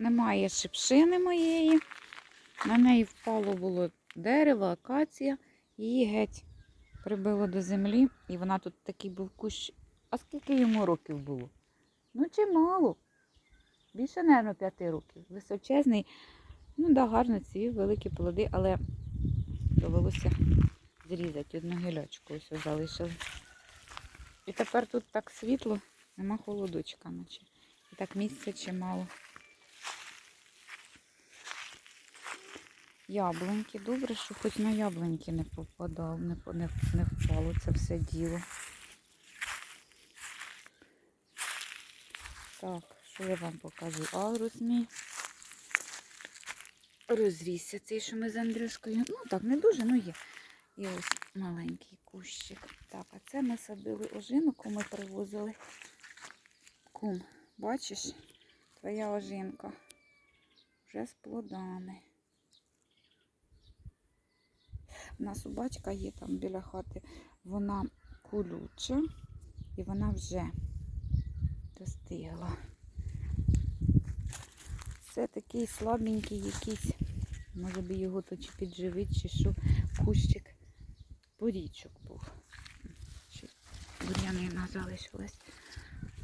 Немає шипшини моєї. На неї впало було дерево, акація. Її геть прибило до землі. І вона тут такий був кущ. А скільки йому років було? Ну, чимало. Більше, мабуть, п'яти років. Височезний. Ну, да, гарно ці великі плоди, але довелося зрізати одну гілячку. Ось залишили. І тепер тут так світло, нема холодочка, наче. І так місця чимало. Яблуньки. Добре, що хоч на яблуньки не попадав, не, не, не впало це все діло. Так, що я вам покажу? Агрус мій. Розрісся цей, що ми з Андрюшкою. Ну так, не дуже, ну є. І ось маленький кущик. Так, а це ми садили ожинку, ми привозили. Кум, бачиш, твоя ожинка вже з плодами. Нас собачка є там біля хати, вона колюча і вона вже достигла. Це такий слабенький якийсь, може би його то чи підживить, чи що, кущик порічок був. Бур'янина залишилась.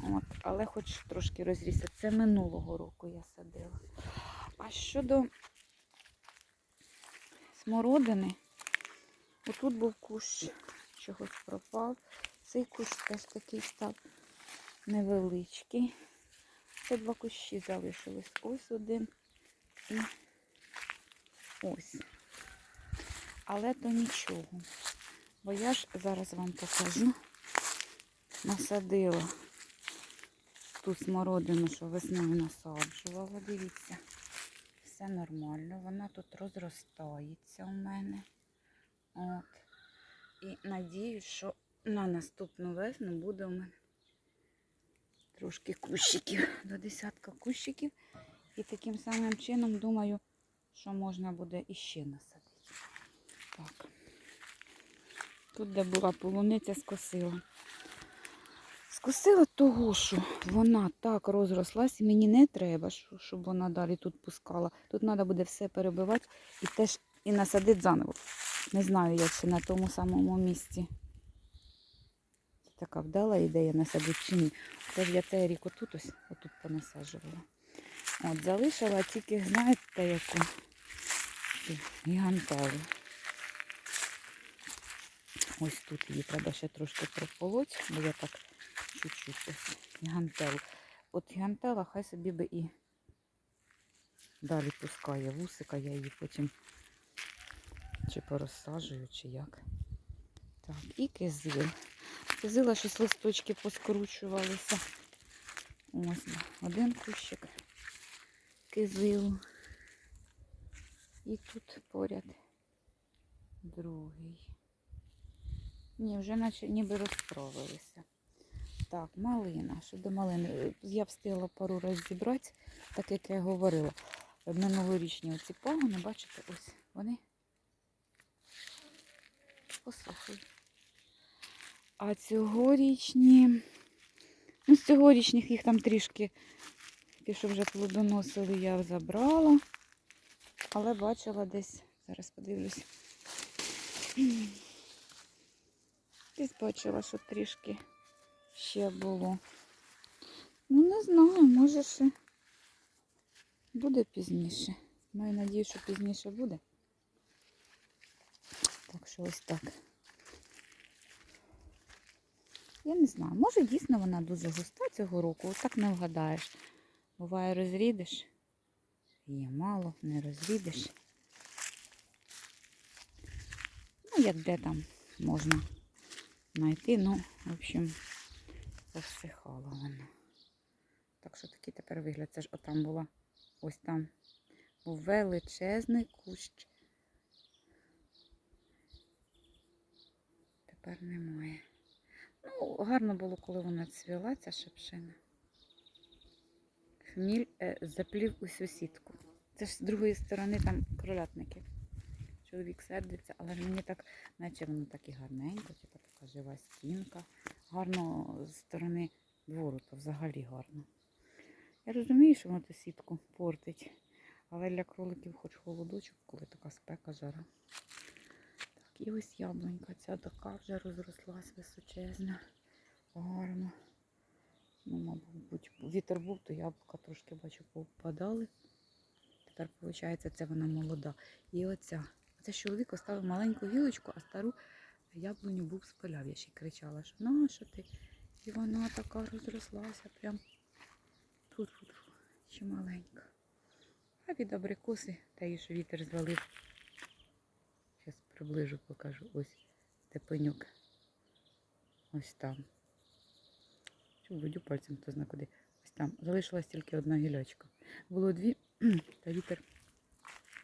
От, але хоч трошки розрісся. Це минулого року я садила. А щодо смородини, отут був кущ, чогось пропав. Цей кущ теж такий став невеличкий. Це два кущі залишились. Ось один і ось. Але то нічого. Бо я ж зараз вам покажу. Насадила ту смородину, що весною насаджувала. Дивіться, все нормально. Вона тут розростається у мене. От. І надіюсь, що на наступну весну буде у мене трошки кущиків, до десятка кущиків. І таким самим чином думаю, що можна буде іще насадити. Так. Тут, де була полуниця, скосила. Скосила того, що вона так розрослась, і мені не треба, щоб вона далі тут пускала. Тут треба буде все перебивати і теж і насадити заново. Не знаю, як ще на тому самому місці. Така вдала ідея насадити чи ні. Тож я цей рік отут ось отут понасаджувала. От, залишила тільки, знаєте, яку гіганталу. Ось тут її треба ще трошки прополоть, бо я так чуть-чуть ось. От гігантела хай собі би і далі пускає вусика, я її потім чи порозсаджую, чи як. Так, і кизил. Кизила щось листочки поскручувалися. Ось один кущик кизилу. І тут поряд другий. Ні, вже наче ніби розправилися. Так, малина. Щодо малини. Е, Я встигла пару разів зібрати, так як я говорила. Минулорічні оці пагони, бачите, ось вони посохли. А цьогорічні, ну, з цьогорічних їх там трішки, ті, що вже плодоносили, я забрала. Але бачила десь, зараз подивлюсь. Десь бачила, що трішки ще було. Ну, не знаю, може ще буде пізніше. Маю надію, що пізніше буде. Так що ось так. Я не знаю, може дійсно вона дуже густа цього року, отак не вгадаєш. Буває, розрідиш. Її мало, не розвідиш. Ну, як де там можна знайти. Ну, в общем, повсихала вона. Так що такий тепер вигляд. Це ж отам була. Ось там величезний кущ. Тепер немає. Ну, гарно було, коли вона цвіла, ця шипшина. Хміль е, заплів усю сітку. Це ж з другої сторони там кролятники. Чоловік сердиться, але мені так, наче воно так і гарненько, типу така жива стінка. Гарно з сторони двору, то взагалі гарно. Я розумію, що воно ту сітку портить. Але для кроликів хоч холодочок, коли така спека жара. І ось яблунька. Ця така вже розрослась височезна. Гарно. Ну, мабуть, вітер був, то яблука трошки бачу повпадали. Тепер, виходить, це вона молода. І оця. Це чоловік оставив маленьку гілочку, а стару яблуню був спиляв. Я ще кричала, що на що ти? І вона така розрослася, прям тут ще маленька. А від абрикоси та що вітер звалив. Приближу, покажу. Ось де. Ось там. Водю пальцем хто зна куди. Ось там. Залишилась тільки одна гілячка. Було дві, та вітер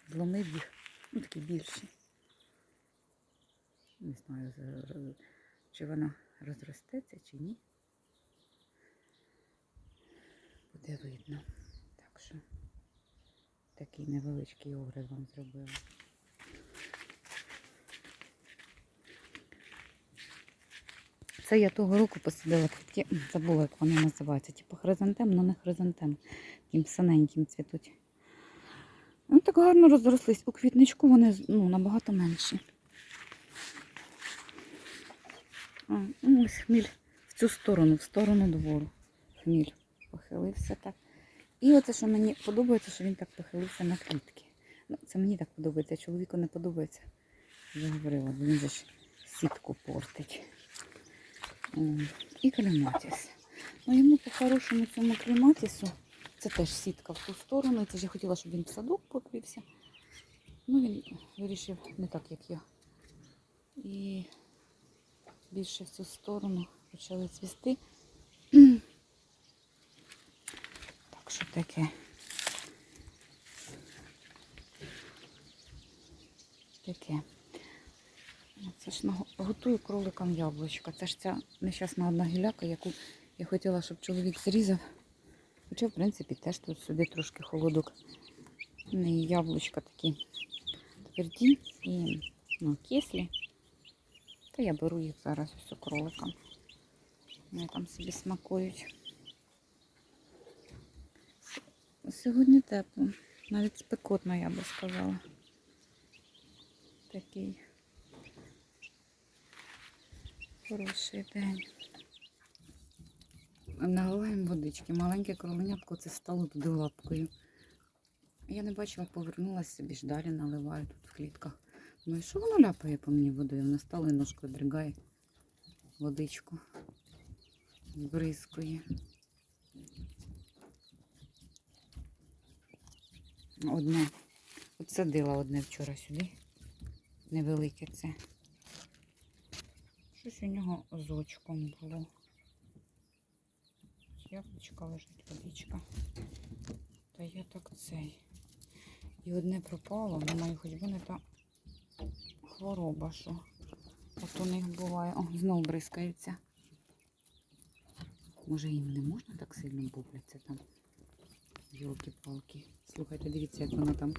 зломив їх. Ну, такі більші. Не знаю, чи вона розростеться, чи ні. Буде видно. Так що такий невеличкий огляд вам зробила. Це я того року посадила квітки, забула, як вони називаються. Типу хризантем, але не хризантем. Таким синеньким цвітуть. Ну, так гарно розрослись. У квітничку вони ну, набагато менші. А, ну, ось хміль в цю сторону, в сторону двору. Хміль похилився так. І оце, що мені подобається, що він так похилився на квітки. Ну, це мені так подобається, чоловіку не подобається. Я говорила, бо він же ж сітку портить. І клематіс. Ну йому по-хорошому цьому клематісу, це теж сітка в ту сторону. Це ж я хотіла, щоб він в садок покрився. Ну він вирішив не так, як я. І більше в цю сторону почали цвісти. Так що таке. Таке. Це ж готую кроликам яблучка. Це ж ця нещасна одна гіляка, яку я хотіла, щоб чоловік зрізав. Хоча, в принципі, теж тут сюди трошки холодок. В неї яблучка такі тверді і ну, кислі. Та я беру їх зараз ось кроликам. Вони там собі смакують. Сьогодні тепло. Навіть спекотно, я би сказала. Такий хороший день. Наливаємо водички. Маленьке кроленятко це стало туди лапкою. Я не бачила, повернулася ж далі наливаю тут в клітках. Ну і що воно ляпає по мені водою? Вона стала і ножкою дригає водичку. Збризкує. Одне. От садила одне вчора сюди. Невелике це. Щось у нього з очком було. Яблучка лежить, водичка. Та я так цей. І одне пропало, думаю, хоч би не та хвороба, що от у них буває. О, знов бризкаються. Може їм не можна так сильно бубляться там. Йолки-палки. Слухайте, дивіться, як вона там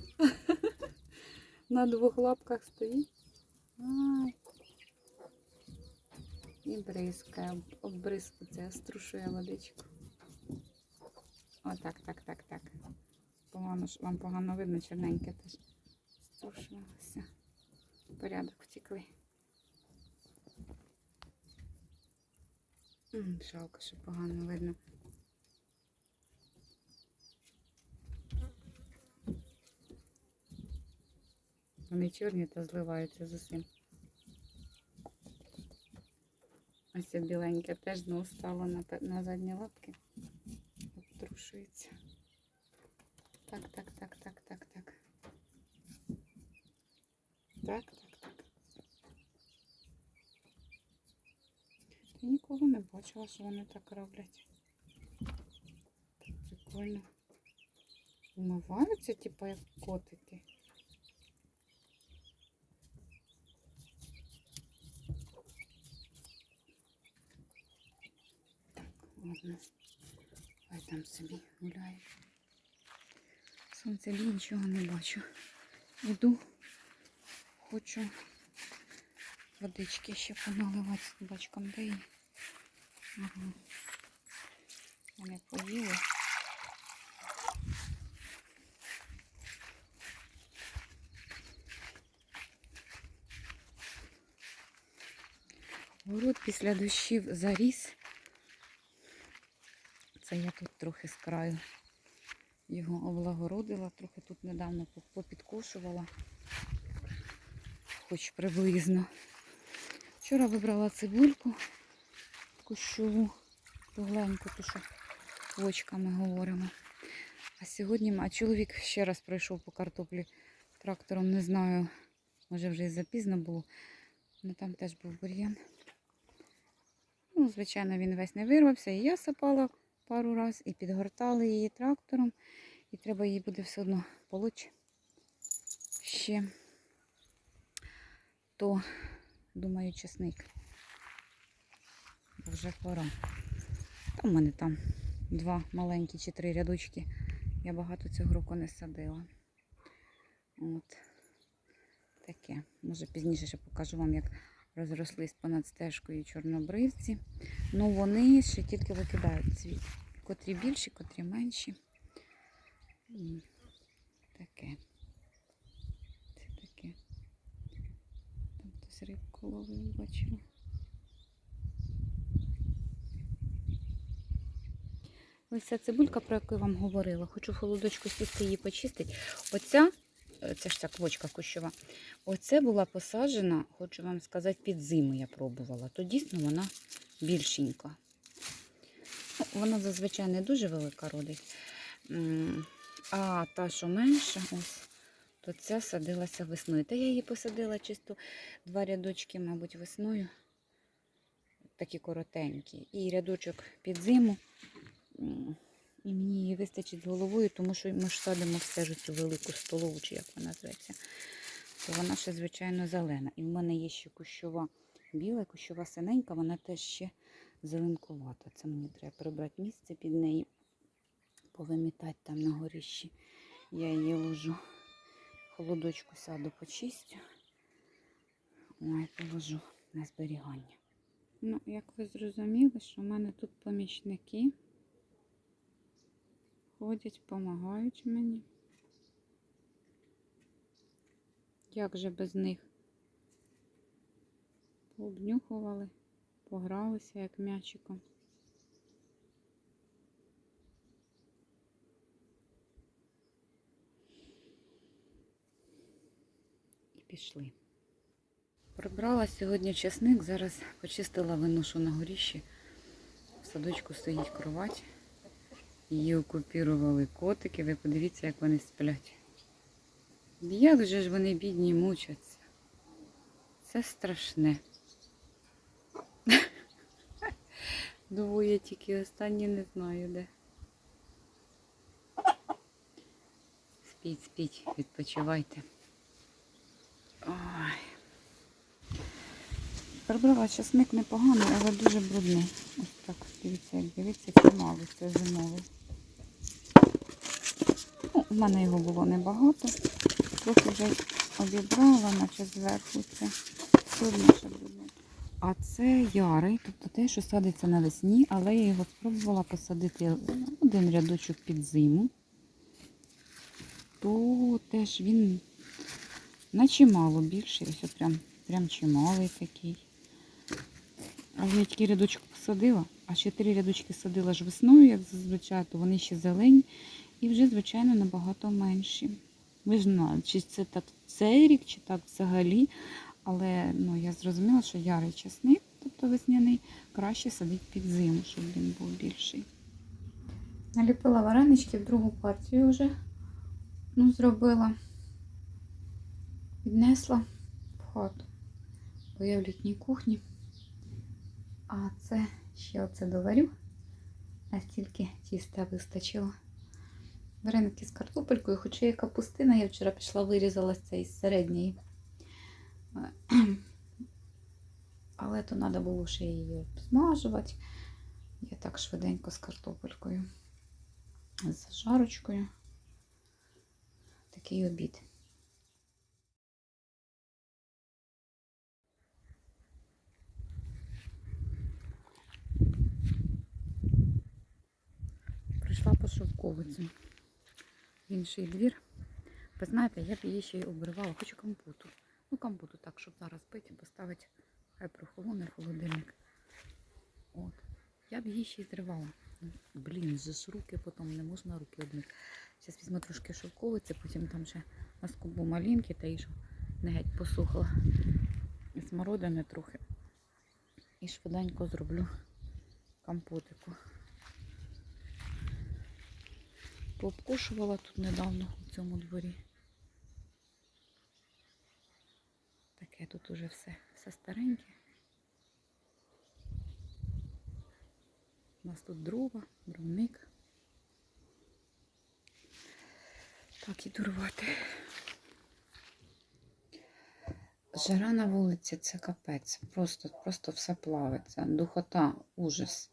на двох лапках стоїть. Ай. І бризкає, об- оббризкується, струшує водичку. Отак, так, так, так. Погано, ж- вам погано видно, чорненьке теж струшувалося. Порядок втекли. М, Жалко, що погано видно. Вони чорні та зливаються з усім. Ось біленьке теж знову стало на, на задні лапки. Обтрушується. Так, так, так, так, так, так. Так, так, так. Я ніколи не бачила, що вони так роблять. Так прикольно. Умиваються, типу, як котики. можна. ай там собі гуляю. Сонце бій нічого не бачу. Йду, хочу водички ще поналивати з бачком де її. Угу. Вони поїли. Город після дощів заріс. Це я тут трохи з краю його облагородила, трохи тут недавно попідкошувала, хоч приблизно. Вчора вибрала цибульку кущову, кругленьку, ту, що вочками говоримо. А сьогодні, а чоловік ще раз пройшов по картоплі трактором, не знаю, може вже і запізно було, але там теж був бур'ян. Ну, звичайно, він весь не вирвався, і я сапала пару раз, і підгортали її трактором, і треба її буде все одно полоть ще. То, думаю, чесник. Бо Вже пора. Та в мене там два маленькі чи три рядочки. Я багато цього року не садила. От. Таке. Може пізніше ще покажу вам, як розрослись понад стежкою чорнобривці. Ну вони ще тільки викидають цвіт. Котрі більші, котрі менші. М, Таке. Це таке. Там хтось рибку ловив, бачила. Ось ця цибулька, про яку я вам говорила. Хочу холодочку сісти її почистити. Оця, це ж ця квочка кущова, оце була посаджена, хочу вам сказати, під зиму я пробувала. То дійсно вона більшенька. Ну, Вона зазвичай не дуже велика родить. А та, що менша, ось, то ця садилася весною. Та я її посадила чисто два рядочки, мабуть, весною. Такі коротенькі. І рядочок під зиму. І мені її вистачить з головою, тому що ми ж садимо все ж цю велику столову, чи як вона зветься. То вона ще, звичайно, зелена. І в мене є ще кущова біла, кущова синенька, вона теж ще зеленкувата. Це мені треба прибрати місце під неї, повимітати там на горіщі. Я її ложу. Холодочку саду почистю. Ой, положу на зберігання. Ну, як ви зрозуміли, що в мене тут помічники ходять, допомагають мені. Як же без них? Пообнюхували, погралися як м'ячиком. І пішли. Прибрала сьогодні чесник, зараз почистила виношу на горіщі. В садочку стоїть кровать. Її окупірували котики. Ви подивіться, як вони сплять. Як же ж вони бідні мучаться. Це страшне. Двоє тільки останні не знаю де. Спіть, спіть, відпочивайте. Прибрала часник непоганий, але дуже брудний. Ось так, дивіться, як дивіться, чимало, це зимовий. Ну, у мене його було небагато. Трохи вже обібрала, наче зверху це. Ще брудний. А це ярий, тобто те, що садиться навесні, але я його спробувала посадити один рядочок під зиму. То теж він на чимало більший, ось прям, прям чималий такий. Тільки рядочок посадила, а ще три рядочки садила ж весною, як зазвичай, то вони ще зелені і вже, звичайно, набагато менші. Ви ж знаєте, чи це так цей рік, чи так взагалі. Але ну, я зрозуміла, що ярий часник, тобто весняний, краще садить під зиму, щоб він був більший. Наліпила варенички в другу партію вже. Ну, зробила. Віднесла в хату. Бо я в літній кухні. А це ще оце доварю. Настільки тіста вистачило. Вареники з картопелькою, хоча є капустина, я вчора пішла вирізала з цієї з середньої. Але то треба було ще її обсмажувати. Я так швиденько з картопелькою. З жарочкою. Такий обід. Прийшла по шовковицю інший двір. Ви знаєте, я б її ще й обривала, хочу компоту. Ну, компоту так, щоб зараз пити, поставити Хай прохолоне холодильник. От. Я б її ще й зривала. Блін, же руки потім не можна руки одних. Зараз візьму трошки шовковиці, потім там ще на скубу малинки та і що не геть посухла. Смородини трохи. І швиденько зроблю компотику. Пообкошувала тут недавно у цьому дворі. Таке тут уже все, все стареньке. У нас тут дрова, дровник. Так, іду рвати. Жара на вулиці це капець. Просто, просто все плавиться. Духота, ужас.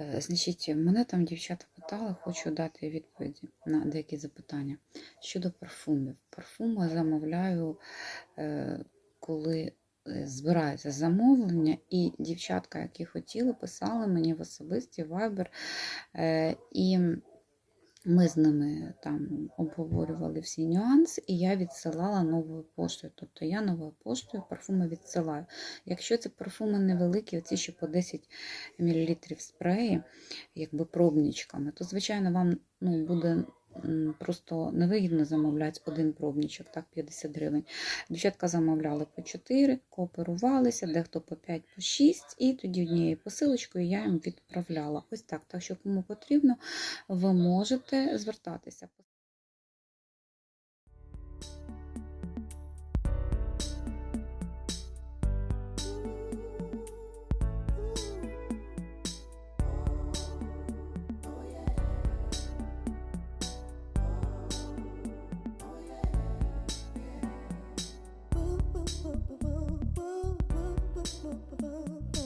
Е, Значить, мене там дівчата питали, хочу дати відповіді на деякі запитання щодо парфумів. Парфуми замовляю, е, коли е, збирається замовлення, і дівчатка, які хотіли, писали мені в особисті е, і ми з ними там обговорювали всі нюанси, і я відсилала новою поштою. Тобто я новою поштою парфуми відсилаю. Якщо це парфуми невеликі, оці ще по 10 мл спреї, якби пробничками, то, звичайно, вам ну, буде просто невигідно замовляти один пробничок, так, 50 гривень. Дівчатка замовляли по 4, кооперувалися, дехто по 5, по 6, і тоді однією посилочкою я їм відправляла. Ось так. Так що кому потрібно, ви можете звертатися. Unstoppable.